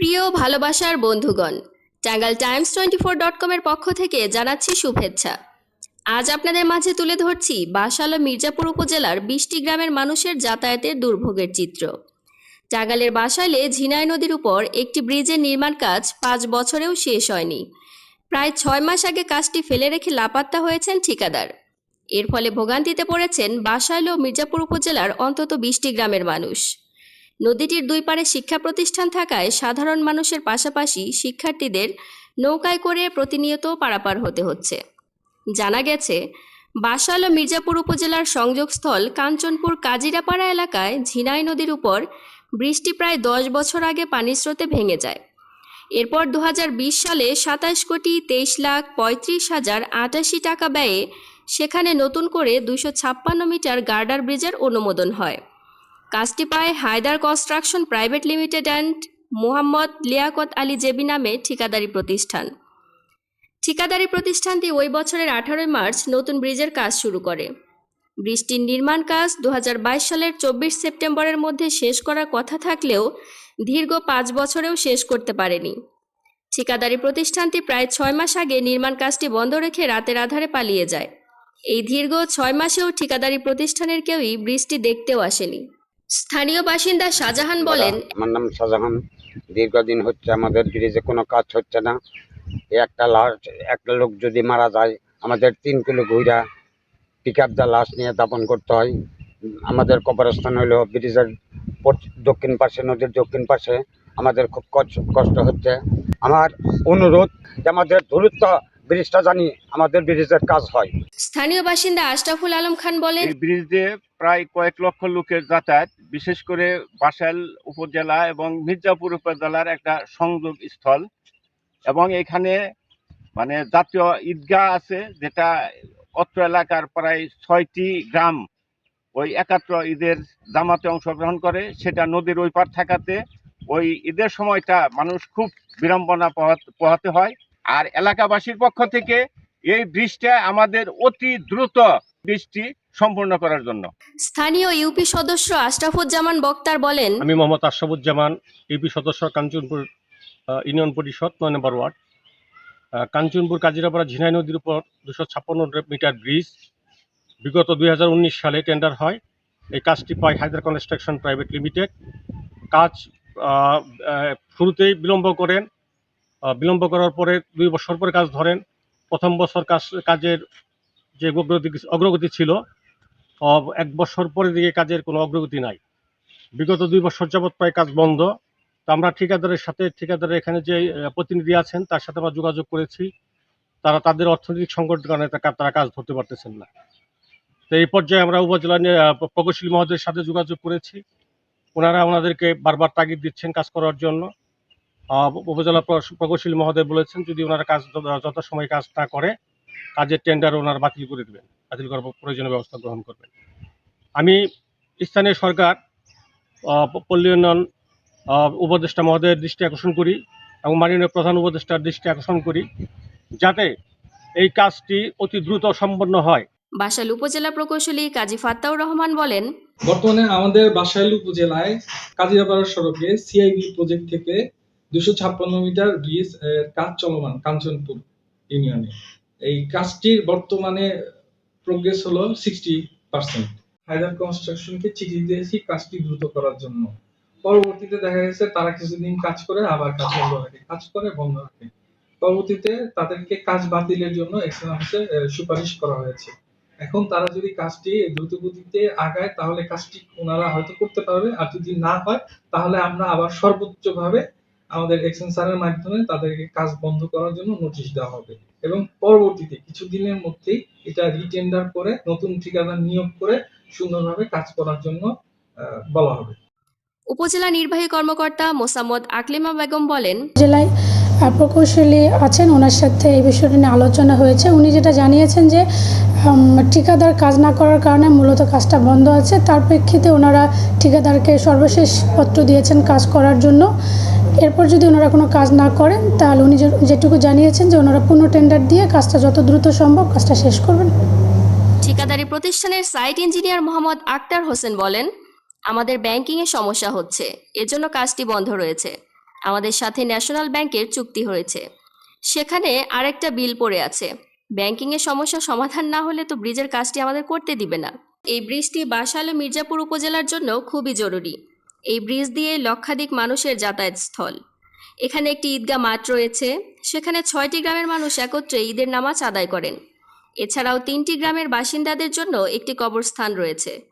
প্রিয় ভালোবাসার বন্ধুগণ Tangail Times twenty four dot কমের পক্ষ থেকে জানাচ্ছি শুভেচ্ছা। আজ আপনাদের মাঝে তুলে ধরছি বাসাল মির্জাপুর উপজেলার বিশটি গ্রামের মানুষের যাতায়াতের দুর্ভোগের চিত্র। টাঙ্গালের বাসাইলে ঝিনাই নদীর উপর একটি ব্রিজের নির্মাণ কাজ পাঁচ বছরেও শেষ হয়নি। প্রায় ছয় মাস আগে কাজটি ফেলে রেখে লাপাত্তা হয়েছেন ঠিকাদার। এর ফলে ভোগান্তিতে পড়েছেন বাসাইল ও মির্জাপুর উপজেলার অন্তত বিশটি গ্রামের মানুষ। নদীটির দুই পারে শিক্ষা প্রতিষ্ঠান থাকায় সাধারণ মানুষের পাশাপাশি শিক্ষার্থীদের নৌকায় করে প্রতিনিয়ত পারাপার হতে হচ্ছে। জানা গেছে, বাসাল ও মির্জাপুর উপজেলার সংযোগস্থল কাঞ্চনপুর কাজিরাপাড়া এলাকায় ঝিনাই নদীর উপর বৃষ্টি প্রায় দশ বছর আগে পানির স্রোতে ভেঙে যায়। এরপর দু হাজার বিশ সালে সাতাশ কোটি তেইশ লাখ পঁয়ত্রিশ হাজার আটাশি টাকা ব্যয়ে সেখানে নতুন করে দুশো মিটার গার্ডার ব্রিজের অনুমোদন হয়। কাজটি পায় Haidar construction private limited and Mohammad Liaquat Ali JB নামে ঠিকাদারি প্রতিষ্ঠান। ঠিকাদারি প্রতিষ্ঠানটি ওই বছরের আঠারোই মার্চ নতুন ব্রিজের কাজ শুরু করে। ব্রিজটির নির্মাণ কাজ দু হাজার বাইশ সালের চব্বিশ সেপ্টেম্বরের মধ্যে শেষ করার কথা থাকলেও দীর্ঘ পাঁচ বছরেও শেষ করতে পারেনি। ঠিকাদারি প্রতিষ্ঠানটি প্রায় ছয় মাস আগে নির্মাণ কাজটি বন্ধ রেখে রাতের আধারে পালিয়ে যায়। এই দীর্ঘ ছয় মাসেও ঠিকাদারি প্রতিষ্ঠানের কেউই ব্রিজটি দেখতেও আসেনি। স্থানীয় বাসিন্দা শাহজাহান বলেন আমার নাম শাহজাহান। দীর্ঘদিন হচ্ছে আমাদের ব্রিজে কোনো কাজ হচ্ছে না। একটা লাশ একটা লোক যদি মারা যায় আমাদের তিন কিলো ঘুরা পিক আপ দা লাশ নিয়ে দাপন করতে হয়। আমাদের কবরস্থান হলো ব্রিজের দক্ষিণ পাশে নদীর দক্ষিণ পাশে। আমাদের খুব কষ্ট- কষ্ট হচ্ছে। আমার অনুরোধ যে আমাদের দূরত্ব ব্রিজটা জানি আমাদের ব্রিজের কাজ হয়। স্থানীয় বাসিন্দা আশরাফুল আলম খান বলেন এই ব্রিজ দিয়ে প্রায় কয়েক লক্ষ লোকের যাতায়াত, বিশেষ করে বাসাইল উপজেলা এবং মির্জাপুর উপজেলার একটা সংযোগ স্থল। এবং এখানে মানে জাতীয় ঈদগাহ আছে, যেটা অত্র এলাকার প্রায় ছয়টি গ্রাম ওই একাত্র ঈদের জামাতে অংশগ্রহণ করে। সেটা নদীর ওই পার থাকাতে ওই ঈদের সময়টা মানুষ খুব বিড়ম্বনা পোহাত- হয়। আর এলাকাবাসীর পক্ষ থেকে এই ব্রিজটা আমাদের অতি দ্রুত ব্রিজটি সম্পূর্ণ করার জন্য। স্থানীয় ইউপি সদস্য আশরাফুজ্জামান বক্তার বলেন আমি মোহাম্মদ আশরাফুজ্জামান ইউপি সদস্য কাঞ্চনপুর ইউনিয়ন পরিষদ নয় নম্বর ওয়ার্ড। কাঞ্চনপুর কাজিরাপাড়া ঝিনাই নদীর উপর দুশো ছাপ্পান্ন মিটার ব্রিজ বিগত দু হাজার উনিশ সালে টেন্ডার হয়। এই কাজটি পায় হায়দার কনস্ট্রাকশন প্রাইভেট লিমিটেড। কাজ শুরুতেই বিলম্ব করেন। বিলম্ব করার পরে দুই বছর পরে কাজ ধরেন। প্রথম বছর কাজ কাজের যে অগ্রগতি অগ্রগতি ছিল এক বছর পরে দিকে কাজের কোনো অগ্রগতি নাই। বিগত দুই বছর যাবৎ প্রায় কাজ বন্ধ। তো আমরা ঠিকাদারের সাথে, ঠিকাদারের এখানে যে প্রতিনিধি আছেন, তার সাথে আমরা যোগাযোগ করেছি। তারা তাদের অর্থনৈতিক সংকটের কারণে তারা কাজ ধরতে পারতেছেন না। তো এই পর্যায়ে আমরা উপজেলা প্রকৌশলী মহোদয়ের সাথে যোগাযোগ করেছি। ওনারা ওনাদেরকে বারবার তাগিদ দিচ্ছেন কাজ করার জন্য। উপজেলা প্র- প্রকৌশলী মহোদয় বলেছেন, যদি ওনারা কাজ যথা- যথাসময়ে কাজ না করে কাজের টেন্ডার ওনারা বাতিল করে দেবেন বাতিল করার প্রয়োজনীয় ব্যবস্থা গ্রহণ করবেন। আমি স্থানীয় সরকার পল্লী উন্নয়ন উপদেষ্টা মহোদয়ের দৃষ্টি আকর্ষণ করি এবং মাননীয় প্রধান উপদেষ্টার দৃষ্টি আকর্ষণ করি যাতে এই কাজটি অতি দ্রুত সম্পন্ন হয়। বাসাল উপজেলা প্রকৌশলী কাজী ফাত্তাউর রহমান বলেন বর্তমানে আমাদের বাসাইল উপজেলায় কাজিরাপাড়া সড়কে সিআইবি প্রজেক্ট থেকে দুশো ছাপ্পান্ন মিটার ব্রিজ কাজ চলমান কাঞ্চনপুর ইউনিয়নে এই কাজটির বর্তমানে প্রোগ্রেস হলো সিক্সটি পার্সেন্ট হায়দার কনস্ট্রাকশনকে চিঠি দিয়েছি কাজটি দ্রুত করার জন্য। পরবর্তীতে দেখা গেছে তারা কিছুদিন কাজ করে, আবার কাজ বন্ধ রাখে, কাজ করে, বন্ধ রাখে। পরবর্তীতে তাদেরকে কাজ বাতিলের জন্য এক্সেল সুপারিশ করা হয়েছে। এখন তারা যদি কাজটি দ্রুত গতিতে আগায়, তাহলে কাজটি ওনারা হয়তো করতে পারবে, আর যদি না হয়, তাহলে আমরা আবার সর্বোচ্চ ভাবে আমাদের এক্সেন্সারের মাধ্যমে তাদেরকে কাজ বন্ধ করার জন্য নোটিশ দেওয়া হবে। এবং পরবর্তীতে কিছুদিনের মধ্যেই এটা রিটেন্ডার করে নতুন ঠিকাদার নিয়োগ করে সুন্দরভাবে কাজ করার জন্য আহ, বলা হবে। উপজেলা নির্বাহী কর্মকর্তা মোসাম্মদ আকলিমা বেগম বলেন জেলায় প্রকৌশলী আছেন ওনার সাথে এই বিষয়টি নিয়ে আলোচনা হয়েছে। উনি যেটা জানিয়েছেন যে ঠিকাদার কাজ না করার কারণে মূলত কাজটা বন্ধ আছে। তার প্রেক্ষিতে ওনারা ঠিকাদারকে সর্বশেষ পত্র দিয়েছেন কাজ করার জন্য। এরপর যদি ওনারা কোনো কাজ না করেন, তাহলে উনি যেটুকু জানিয়েছেন যে ওনারা পুনঃ টেন্ডার দিয়ে কাজটা যত দ্রুত সম্ভব কাজটা শেষ করবেন। ঠিকাদারি প্রতিষ্ঠানের সাইট ইঞ্জিনিয়ার মোহাম্মদ আক্তার হোসেন বলেন, আমাদের ব্যাংকিংয়ে সমস্যা হচ্ছে, এজন্য কাজটি বন্ধ রয়েছে। আমাদের সাথে ন্যাশনাল ব্যাংকের চুক্তি হয়েছে। সেখানে আরেকটা বিল পড়ে আছে। ব্যাংকিংয়ের সমস্যা সমাধান না হলে তো ব্রিজের কাজটি আমাদের করতে দিবে না। এই ব্রিজটি বাসাল মির্জাপুর উপজেলার জন্য খুবই জরুরি। এই ব্রিজ দিয়ে লক্ষাধিক মানুষের যাতায়াত স্থল। এখানে একটি ঈদগাহ মাঠ রয়েছে। সেখানে ছয়টি গ্রামের মানুষ একত্রে ঈদের নামাজ আদায় করেন। এছাড়াও তিনটি গ্রামের বাসিন্দাদের জন্য একটি কবরস্থান রয়েছে।